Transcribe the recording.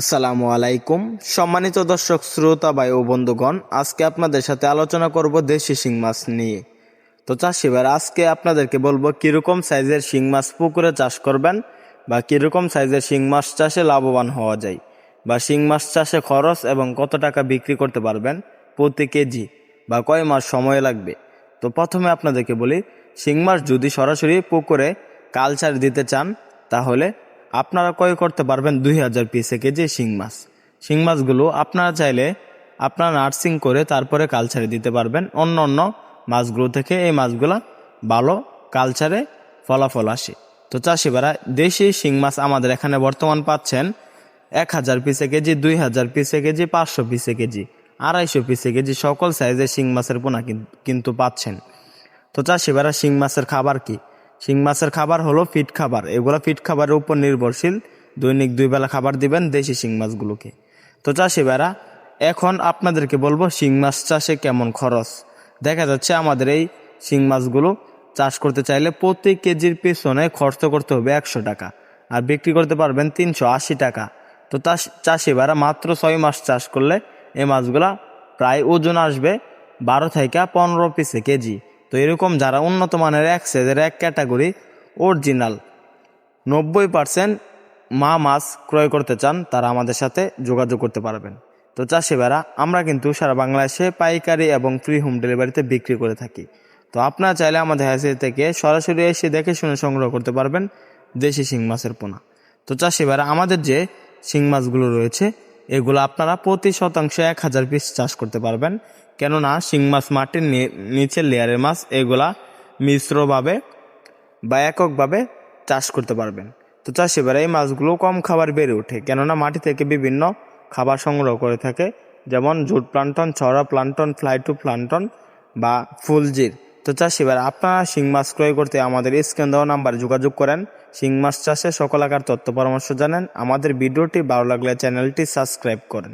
আসসালামু আলাইকুম। সম্মানিত দর্শক, শ্রোতা ভাই ও বন্ধুগণ, আজকে আপনাদের সাথে আলোচনা করব দেশি শিং মাছ নিয়ে। তো চাষি ভাইরা, আজকে আপনাদেরকে বলব কীরকম সাইজের শিং মাছ পুকুরে চাষ করবেন বা কীরকম সাইজের শিং মাছ চাষে লাভবান হওয়া যায় বা শিং মাছ চাষে খরচ এবং কত টাকা বিক্রি করতে পারবেন, প্রতি কেজি বা কয় মাস সময় লাগবে। তো প্রথমে আপনাদেরকে বলি, শিং মাছ যদি সরাসরি পুকুরে কালচার দিতে চান, তাহলে আপনারা ক্রয় করতে পারবেন দুই হাজার পিসে কেজি শিং মাছ। শিং মাছগুলো আপনারা চাইলে আপনারা নার্সিং করে তারপরে কালচারে দিতে পারবেন। অন্য অন্য মাছগুলো থেকে এই মাছগুলা ভালো কালচারে ফলাফল আসে। তো চাষিবারা দেশি শিং মাছ আমাদের এখানে বর্তমান পাচ্ছেন এক হাজার পিসে কেজি, দুই হাজার পিসে কেজি, পাঁচশো পিসে কেজি, আড়াইশো পিসে কেজি সকল সাইজের শিং মাছের পোনা কিন্তু পাচ্ছেন। তো চাষিবারা শিং মাছের খাবার কি? শিং মাছের খাবার হলো ফিট খাবার। এগুলো ফিট খাবারের উপর নির্ভরশীল। দৈনিক দুই বেলা খাবার দিবেন দেশি শিং মাছগুলোকে। তো চাষিবারা এখন আপনাদেরকে বলব শিং মাছ চাষে কেমন খরচ? দেখা যাচ্ছে আমাদের এই শিং মাছগুলো চাষ করতে চাইলে প্রতি কেজির পেছনে খরচ করতে হবে একশো টাকা আর বিক্রি করতে পারবেন তিনশো আশি টাকা। তো চাষ- চাষিবারা মাত্র ছয় মাস চাষ করলে এই মাছগুলা প্রায় ওজন আসবে বারো থেকে পনেরো পিসে কেজি। তো এরকম যারা উন্নত মানের এক সাইজের এক ক্যাটাগরি অরিজিনাল নব্বই পার্সেন্ট মা মাছ ক্রয় করতে চান, তারা আমাদের সাথে যোগাযোগ করতে পারবেন। তো চাষিবারা আমরা কিন্তু সারা বাংলাদেশে পাইকারি এবং ফ্রি হোম ডেলিভারিতে বিক্রি করে থাকি। তো আপনারা চাইলে আমাদের হ্যাসি থেকে সরাসরি এসে দেখে শুনে সংগ্রহ করতে পারবেন দেশি শিং মাছের পোনা। তো চাষিবারা আমাদের যে শিং মাছগুলো রয়েছে এগুলো আপনারা প্রতি শতাংশে এক হাজার পিস চাষ করতে পারবেন। কেননা শিং মাছ মাটির নিচের লেয়ারের মাছ এগুলা মিশ্রভাবে বা এককভাবে চাষ করতে পারবেন। তো চাষিবারা এই মাছগুলো কম খাবার বেড়ে ওঠে, কেননা মাটি থেকে বিভিন্ন খাবার সংগ্রহ করে থাকে। যেমন জুট প্লান্টন, ছড়া প্লান্টন ফ্লাইটু প্লান্টন বা ফুলজির। তো চাষিবার আপনারা শিং মাছ ক্রয় করতে আমাদের স্ক্রিন দেওয়া নাম্বার যোগাযোগ করেন। শিং মাছ চাষে সকল আকার তথ্য পরামর্শ জানেন। আমাদের ভিডিওটি ভালো লাগলে চ্যানেলটি সাবস্ক্রাইব করেন।